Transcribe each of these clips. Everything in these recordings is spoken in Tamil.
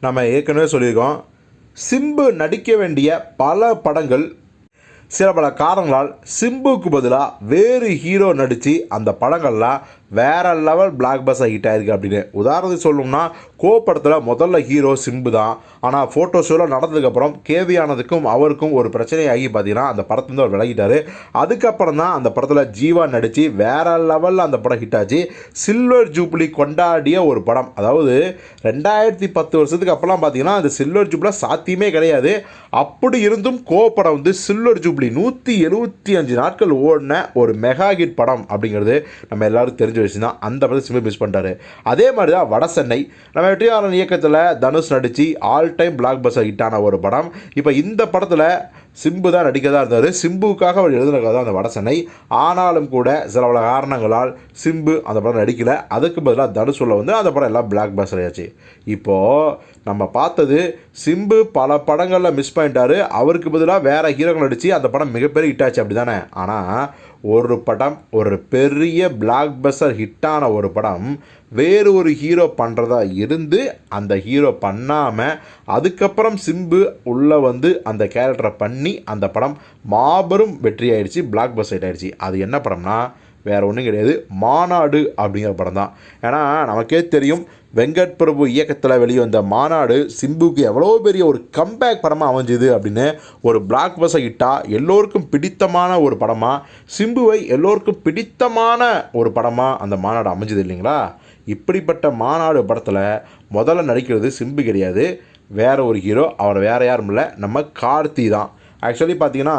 நம்ம ஏற்கனவே சொல்லியிருக்கோம். சிம்பு நடிக்க வேண்டிய பல படங்கள் சில பல காரணங்களால் சிம்புக்கு பதிலாக வேறு ஹீரோ நடித்து அந்த படங்கள்லாம் வேறு லெவல் பிளாக் பஸ் ஹிட் ஆயிருக்கு அப்படின்னு. உதாரணத்துக்கு சொல்லணும்னா கோ படத்தில் முதல்ல ஹீரோ சிம்பு தான். ஆனால் ஃபோட்டோ ஷோவில் நடந்ததுக்கப்புறம் கேவியானதுக்கும் அவருக்கும் ஒரு பிரச்சனையாகி பார்த்தீங்கன்னா அந்த படத்துலேருந்து அவர் விலகிட்டார். அதுக்கப்புறம் தான் அந்த படத்தில் ஜீவா நடித்து வேற லெவலில் அந்த படம் ஹிட் ஆச்சு. சில்வர் ஜூப்ளி கொண்டாடிய ஒரு படம். அதாவது ரெண்டாயிரத்தி பத்து வருஷத்துக்கு அப்புறம் பார்த்தீங்கன்னா அந்த சில்வர் ஜூப்ளி சாத்தியமே கிடையாது. அப்படி இருந்தும் கோ படம் வந்து சில்வர் ஜூப்ளி நூற்றி எழுபத்தி அஞ்சு நாட்கள் ஓடின ஒரு மெகா ஹிட் படம் அப்படிங்கிறது நம்ம எல்லாரும் தெரிஞ்சு விஷயம் தான் அந்த படத்தை சிம்பு மிஸ் பண்ணிட்டாரு. அதே மாதிரி தான் வட சென்னை. நம்ம வெற்றியாளன் இயக்கத்தில் தனுஷ் நடித்து ஆல் டைம் பிளாக் பஸ்டர் ஹிட்டான ஒரு படம். இப்போ இந்த படத்தில் சிம்பு தான் நடிக்கதாக இருந்தார். சிம்புவுக்காக அவர் எழுதின கதை அந்த வடசனை ஆனாலும் கூட சில பல காரணங்களால் சிம்பு அந்த படம் நடிக்கலை. அதுக்கு பதிலாக தனுஷுல வந்து அந்த படம் எல்லாம் பிளாக் பஸ்டர் ஆச்சு. இப்போது நம்ம பார்த்தது சிம்பு பல படங்களில் மிஸ் பண்ணிட்டாரு. அவருக்கு பதிலாக வேறு ஹீரோக்கள் நடித்து அந்த படம் மிகப்பெரிய ஹிட் ஆச்சு அப்படி தானே ஆனால் ஒரு படம் ஒரு பெரிய பிளாக் பஸ்டர் ஹிட்டான ஒரு படம் வேறு ஒரு ஹீரோ பண்ணுறதா இருந்து அந்த ஹீரோ பண்ணாமல் அதுக்கப்புறம் சிம்பு உள்ளே வந்து அந்த கேரக்டரை பண்ணி அந்த படம் மாபெரும் வெற்றி ஆயிடுச்சு பிளாக் பஸ்ட் ஹிட் ஆயிடுச்சு. அது என்ன படம்னா வேறு ஒன்றும் கிடையாது. மாநாடு அப்படிங்கிற படம் தான். ஏன்னா நமக்கே தெரியும் வெங்கட் பிரபு இயக்கத்தில் வெளிவந்த மாநாடு சிம்புக்கு எவ்வளோ பெரிய ஒரு கம்பேக் படமாக அமைஞ்சுது அப்படின்னு ஒரு பிளாக் பஸ்ஸை ஹிட்டாக எல்லோருக்கும் பிடித்தமான ஒரு படமாக சிம்புவை எல்லோருக்கும் பிடித்தமான ஒரு படமாக அந்த மாநாடு அமைஞ்சது இல்லைங்களா? இப்படிப்பட்ட மாநாடு படத்தில் முதல்ல நடிக்கிறது சிம்பு கிடையாது. வேற ஒரு ஹீரோ அவர் வேறு யாரும் இல்லை. நம்ம கார்த்தி தான். ஆக்சுவலி பார்த்தீங்கன்னா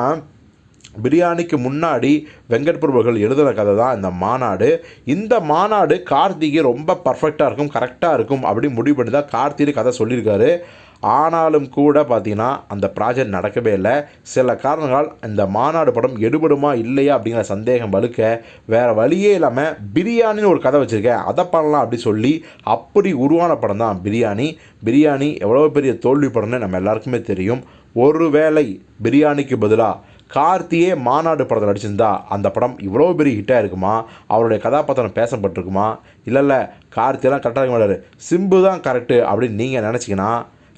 பிரியாணிக்கு முன்னாடி வெங்கட் பிரபுகள் எழுதுன கதை தான் இந்த மாநாடு. இந்த மாநாடு கார்த்திகை ரொம்ப பர்ஃபெக்டாக இருக்கும் கரெக்டாக இருக்கும் அப்படி முடிவு பண்ணி தான் கார்த்திகை கதை சொல்லியிருக்காரு. ஆனாலும் கூட பார்த்திங்கன்னா அந்த ப்ராஜெக்ட் நடக்கவே இல்லை. சில காரணங்களால் இந்த மாநாடு படம் எடுபடுமா இல்லையா அப்படிங்கிற சந்தேகம் வலுக்க வேறு வழியே இல்லாமல் பிரியாணின்னு ஒரு கதை வச்சுருக்கேன். அதை பண்ணலாம் அப்படி சொல்லி அப்படி உருவான படம் தான் பிரியாணி. பிரியாணி எவ்வளோ பெரிய தோல்வி படம்னு நம்ம எல்லாருக்குமே தெரியும். ஒருவேளை பிரியாணிக்கு பதிலாக கார்த்தியே மாநாடு படத்தில் நடிச்சிருந்தா அந்த படம் இவ்வளோ பெரிய ஹிட்டாக இருக்குமா? அவருடைய கதாபாத்திரம் பேசப்பட்டிருக்குமா? இல்லை இல்லை கார்த்தியெல்லாம் கரெக்டாக இருக்க மாட்டார். சிம்பு தான் கரெக்டு அப்படின்னு நீங்கள் நினச்சிங்கன்னா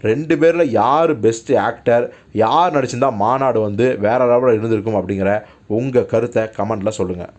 ரெண்டு பேரில் யார் பெஸ்ட்டு ஆக்டர் யார் நடிச்சிருந்தா மாநாடு வந்து வேறு லெவலில் இருந்திருக்கும் அப்படிங்கிற உங்கள் கருத்தை கமெண்ட்டில் சொல்லுங்கள்